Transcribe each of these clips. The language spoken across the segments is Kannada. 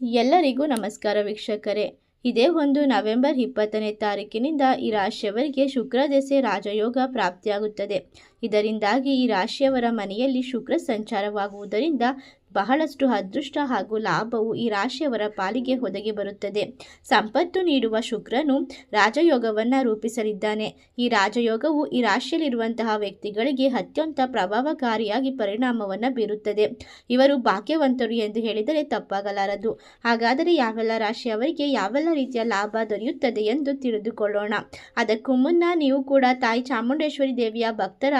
ಎಲ್ಲರಿಗೂ ನಮಸ್ಕಾರ ವೀಕ್ಷಕರೇ. ಇದೇ ಒಂದು ನವೆಂಬರ್ ಇಪ್ಪತ್ತನೇ ತಾರೀಕಿನಿಂದ ಈ ರಾಶಿಯವರಿಗೆ ಶುಕ್ರ ದೆಸೆ ರಾಜಯೋಗ ಪ್ರಾಪ್ತಿಯಾಗುತ್ತದೆ. ಇದರಿಂದಾಗಿ ಈ ರಾಶಿಯವರ ಮನೆಯಲ್ಲಿ ಶುಕ್ರ ಸಂಚಾರವಾಗುವುದರಿಂದ ಬಹಳಷ್ಟು ಅದೃಷ್ಟ ಹಾಗೂ ಲಾಭವು ಈ ರಾಶಿಯವರ ಪಾಲಿಗೆ ಒದಗಿ ಬರುತ್ತದೆ. ಸಂಪತ್ತು ನೀಡುವ ಶುಕ್ರನು ರಾಜಯೋಗವನ್ನು ರೂಪಿಸಲಿದ್ದಾನೆ. ಈ ರಾಜಯೋಗವು ಈ ರಾಶಿಯಲ್ಲಿರುವಂತಹ ವ್ಯಕ್ತಿಗಳಿಗೆ ಅತ್ಯಂತ ಪ್ರಭಾವಕಾರಿಯಾಗಿ ಪರಿಣಾಮವನ್ನು ಬೀರುತ್ತದೆ. ಇವರು ಭಾಗ್ಯವಂತರು ಎಂದು ಹೇಳಿದರೆ ತಪ್ಪಾಗಲಾರದು. ಹಾಗಾದರೆ ಯಾವೆಲ್ಲ ರಾಶಿಯವರಿಗೆ ಯಾವೆಲ್ಲ ರೀತಿಯ ಲಾಭ ದೊರೆಯುತ್ತದೆ ಎಂದು ತಿಳಿದುಕೊಳ್ಳೋಣ. ಅದಕ್ಕೂ ಮುನ್ನ ನೀವು ಕೂಡ ತಾಯಿ ಚಾಮುಂಡೇಶ್ವರಿ ದೇವಿಯ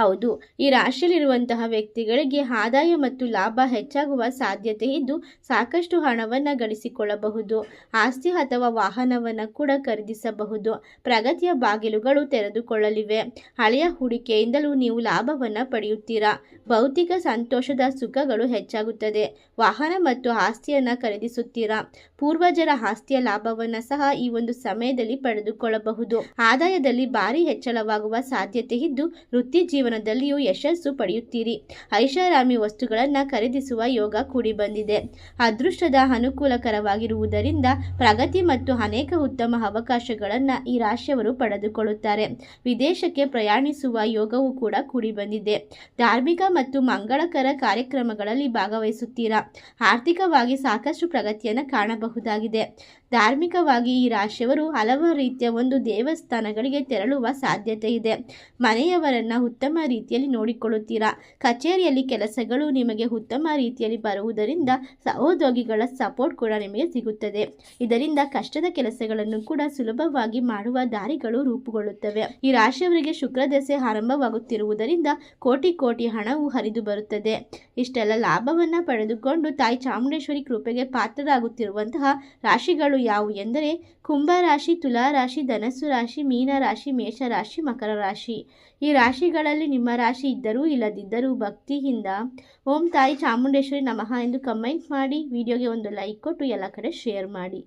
ಹೌದು, ಈ ರಾಶಿಯಲ್ಲಿರುವಂತಹ ವ್ಯಕ್ತಿಗಳಿಗೆ ಆದಾಯ ಮತ್ತು ಲಾಭ ಹೆಚ್ಚಾಗುವ ಸಾಧ್ಯತೆ ಇದ್ದು ಸಾಕಷ್ಟು ಹಣವನ್ನು ಗಳಿಸಿಕೊಳ್ಳಬಹುದು. ಆಸ್ತಿ ಅಥವಾ ವಾಹನವನ್ನು ಕೂಡ ಖರೀದಿಸಬಹುದು. ಪ್ರಗತಿಯ ಬಾಗಿಲುಗಳು ತೆರೆದುಕೊಳ್ಳಲಿವೆ. ಹಳೆಯ ಹೂಡಿಕೆಯಿಂದಲೂ ನೀವು ಲಾಭವನ್ನು ಪಡೆಯುತ್ತೀರಾ? ಭೌತಿಕ ಸಂತೋಷದ ಸುಖಗಳು ಹೆಚ್ಚಾಗುತ್ತದೆ. ವಾಹನ ಮತ್ತು ಆಸ್ತಿಯನ್ನು ಖರೀದಿಸುತ್ತೀರಾ? ಪೂರ್ವಜರ ಆಸ್ತಿಯ ಲಾಭವನ್ನು ಸಹ ಈ ಒಂದು ಸಮಯದಲ್ಲಿ ಪಡೆದುಕೊಳ್ಳಬಹುದು. ಆದಾಯದಲ್ಲಿ ಭಾರಿ ಹೆಚ್ಚಳವಾಗುವ ಸಾಧ್ಯತೆ ಇದ್ದು ವೃತ್ತಿ ಜೀವನದಲ್ಲಿಯೂ ಯಶಸ್ಸು ಪಡೆಯುತ್ತೀರಿ. ಐಷಾರಾಮಿ ವಸ್ತುಗಳನ್ನು ಖರೀದಿಸುವ ಯೋಗ ಕೂಡಿ ಬಂದಿದೆ. ಅದೃಷ್ಟದ ಅನುಕೂಲಕರವಾಗಿರುವುದರಿಂದ ಪ್ರಗತಿ ಮತ್ತು ಅನೇಕ ಉತ್ತಮ ಅವಕಾಶಗಳನ್ನು ಈ ರಾಶಿಯವರು ಪಡೆದುಕೊಳ್ಳುತ್ತಾರೆ. ವಿದೇಶಕ್ಕೆ ಪ್ರಯಾಣಿಸುವ ಯೋಗವೂ ಕೂಡ ಕೂಡಿ ಬಂದಿದೆ. ಧಾರ್ಮಿಕ ಮತ್ತು ಮಂಗಳಕರ ಕಾರ್ಯಕ್ರಮಗಳಲ್ಲಿ ಭಾಗವಹಿಸುತ್ತೀರಾ? ಆರ್ಥಿಕವಾಗಿ ಸಾಕಷ್ಟು ಪ್ರಗತಿಯನ್ನು ಕಾಣಬಹುದಾಗಿದೆ. ಧಾರ್ಮಿಕವಾಗಿ ಈ ರಾಶಿಯವರು ಹಲವು ರೀತಿಯ ಒಂದು ದೇವಸ್ಥಾನಗಳಿಗೆ ತೆರಳುವ ಸಾಧ್ಯತೆ ಇದೆ. ಮನೆಯವರನ್ನು ಉತ್ತಮ ರೀತಿಯಲ್ಲಿ ನೋಡಿಕೊಳ್ಳುತ್ತೀರಾ? ಕಚೇರಿಯಲ್ಲಿ ಕೆಲಸಗಳು ನಿಮಗೆ ಉತ್ತಮ ರೀತಿಯಲ್ಲಿ ಬರುವುದರಿಂದ ಸಹೋದ್ಯೋಗಿಗಳ ಸಪೋರ್ಟ್ ಕೂಡ ನಿಮಗೆ ಸಿಗುತ್ತದೆ. ಇದರಿಂದ ಕಷ್ಟದ ಕೆಲಸಗಳನ್ನು ಕೂಡ ಸುಲಭವಾಗಿ ಮಾಡುವ ದಾರಿಗಳು ರೂಪುಗೊಳ್ಳುತ್ತವೆ. ಈ ರಾಶಿಯವರಿಗೆ ಶುಕ್ರ ದಶೆ ಆರಂಭವಾಗುತ್ತಿರುವುದರಿಂದ ಕೋಟಿ ಕೋಟಿ ಹಣವು ಹರಿದು ಬರುತ್ತದೆ. ಇಷ್ಟೆಲ್ಲ ಲಾಭವನ್ನು ಪಡೆದುಕೊಂಡು ತಾಯಿ ಚಾಮುಂಡೇಶ್ವರಿ ಕೃಪೆಗೆ ಪಾತ್ರರಾಗುತ್ತಿರುವಂತಹ ರಾಶಿಗಳು ಯಾವುವು ಎಂದರೆ ಕುಂಭ ರಾಶಿ ತುಲಾ ರಾಶಿ ಧನಸ್ಸು ರಾಶಿ, ಮೀನರಾಶಿ, ಮೇಷರಾಶಿ ಮೇಷ ರಾಶಿ ಮಕರ ರಾಶಿ. ಈ ರಾಶಿಗಳಲ್ಲಿ ನಿಮ್ಮ ರಾಶಿ ಇದ್ದರೂ ಇಲ್ಲದಿದ್ದರೂ ಭಕ್ತಿಯಿಂದ ಓಂ ತಾಯಿ ಚಾಮುಂಡೇಶ್ವರಿ ನಮಃ ಎಂದು ಕಮೆಂಟ್ ಮಾಡಿ, ವಿಡಿಯೋಗೆ ಒಂದು ಲೈಕ್ ಕೊಟ್ಟು ಎಲ್ಲ ಕಡೆ ಶೇರ್ ಮಾಡಿ.